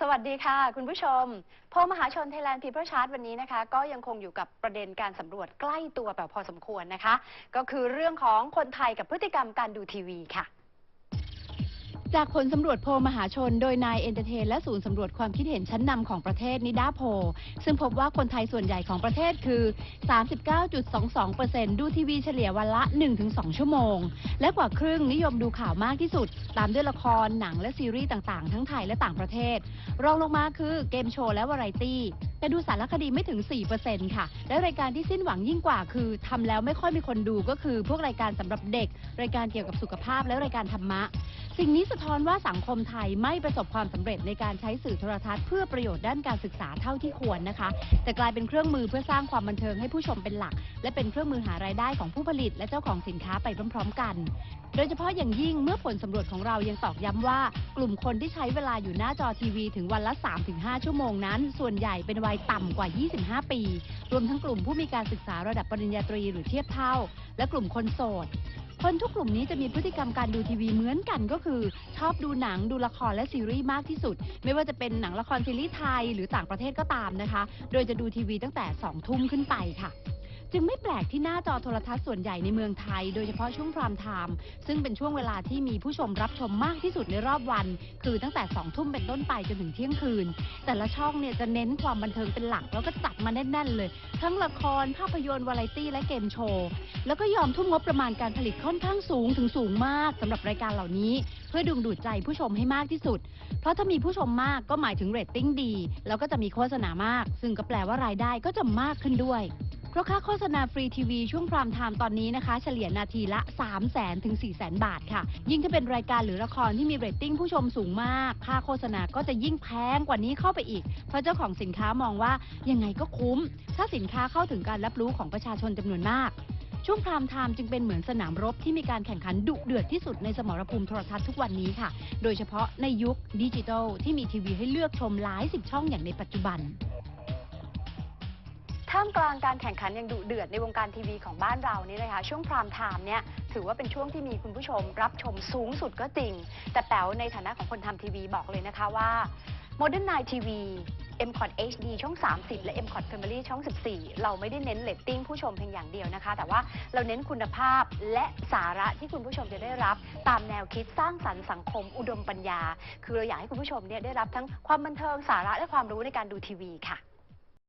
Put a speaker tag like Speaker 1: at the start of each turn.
Speaker 1: สวัสดีค่ะ คุณผู้ชมโพลมหาชน Thailand People Chart วันนี้นะคะ ก็ยังคงอยู่กับประเด็นการสำรวจใกล้ตัวแบบพอสมควรนะคะ ก็คือเรื่องของคนไทยกับพฤติกรรมการดูทีวีค่ะ
Speaker 2: จากผลสำรวจโพลมหาชน โดยนายเอนเตอร์เทนและศูนย์สำรวจความคิดเห็นชั้นนำของประเทศนิดาโพลซึ่งพบว่าคนไทยส่วนใหญ่ของประเทศคือ 39.22%ดูทีวีเฉลี่ยวันละ 1-2 ชั่วโมง และกว่าครึ่งนิยมดูข่าวมากที่สุด ตามด้วยละครหนังและซีรีส์ต่างๆ ทั้งไทยและต่างประเทศ รองลงมาคือเกมโชว์และวาไรตี้ แต่ดูสารคดีไม่ถึง 4%ค่ะ และรายการที่สิ้นหวังยิ่งกว่าคือทำแล้วไม่ค่อยมีคนดูก็คือพวกรายการสำหรับเด็ก รายการเกี่ยวกับสุขภาพและรายการธรรมะ สิ่งนี้สะท้อนว่าสังคมไทยไม่ประสบความสำเร็จในการใช้สื่อโทรทัศน์เพื่อประโยชน์ด้านการศึกษาเท่าที่ควรนะคะ แต่กลายเป็นเครื่องมือเพื่อสร้างความบันเทิงให้ผู้ชมเป็นหลัก และเป็นเครื่องมือหารายได้ของผู้ผลิต และเจ้าของสินค้าไปพร้อม ๆ กัน โดยเฉพาะอย่างยิ่งเมื่อผลสำรวจของเรายังตอกย้ำว่า กลุ่มคนที่ใช้เวลาอยู่หน้าจอทีวีถึงวันละ 3-5 ชั่วโมงนั้น ส่วนใหญ่เป็นวัยต่ำกว่า 25 ปี รวมทั้งกลุ่มผู้มีการศึกษาระดับปริญญาตรีหรือเทียบเท่า และกลุ่มคนโสดคนทุกกลุ่มนี้จะมีพฤติกรรมการดูทีวีเหมือนกันก็คือ ชอบดูหนังดูละครและซีรีส์มากที่สุด ไม่ว่าจะเป็นหนังละครซีรีส์ไทยหรือต่างประเทศก็ตามนะคะ โดยจะดูทีวีตั้งแต่2ทุ่มขึ้นไปค่ะ จึงไม่แปลกที่หน้าจอโทรทัศน์ส่วนใหญ่ในเมืองไทย โดยเฉพาะช่วงพรามไทม์ซึ่งเป็นช่วงเวลาที่มีผู้ชมรับชมมากที่สุดในรอบวัน คือตั้งแต่2ทุ่มเป็นต้นไปจนถึงเที่ยงคืน แต่ละช่องเนี่ยจะเน้นความบันเทิงเป็นหลัก แล้วก็จัดมาแน่นๆเลย ทั้งละครภาพยนตร์วาไรตี้และเกมโชว์แล้วก็ยอมทุ่มงบประมาณการผลิตค่อนข้างสูงถึงสูงมากสำหรับรายการเหล่านี้ เพื่อดึงดูดใจผู้ชมให้มากที่สุด เพราะถ้ามีผู้ชมมากก็หมายถึงเรตติ้งดี แล้วก็จะมีโฆษณามาก ซึ่งก็แปลว่ารายได้ก็จะมากขึ้นด้วย ราะค่าโฆษณาฟรีทีวีช่วงพรามไทม์ตอนนี้นะคะ เฉลี่ยนาทีละ 3 0 0แสนถึง 4 0 0แสนบาทค่ะ ยิ่งถ้าเป็นรายการหรือละครที่มีเรตติ้งผู้ชมสูงมาก ค่าโฆษณาก็จะยิ่งแพงกว่านี้เข้าไปอีก เพราะเจ้าของสินค้ามองว่ายังไงก็คุ้ม ถ้าสินค้าเข้าถึงการรับรู้ของประชาชนจำนวนมากช่วงพรามไทม์จึงเป็นเหมือนสนามรบที่มีการแข่งขันดุเดือดที่สุดในสมรภูมิโทรทัศน์ทุกวันนี้ค่ะ โดยเฉพาะในยุคดิจิทัลที่มีทีวีให้เลือกชมหลายสิบช่องอย่างในปัจจุบัน
Speaker 1: ท่ามกลางการแข่งขันอย่างดุเดือดในวงการทีวีของบ้านเรานี่นะคะ ช่วงพรามไทม์เนี่ยถือว่าเป็นช่วงที่มีคุณผู้ชมรับชมสูงสุดก็จริง แต่แป๋วในฐานะของคนทำทีวีบอกเลยนะคะว่า Modern Night TV m c o t HD ช่อง 30 และ m c o t Family ช่อง 14 เราไม่ได้เน้นเลตติ้งผู้ชมเพียงอย่างเดียวนะคะ แต่ว่าเราเน้นคุณภาพและสาระที่คุณผู้ชมจะได้รับตามแนวคิดสร้างสรรค์สังคมอุดมปัญญา คือเราอยากให้คุณผู้ชมเนี่ยได้รับทั้งความบันเทิงสาระและความรู้ในการดูทีวีค่ะ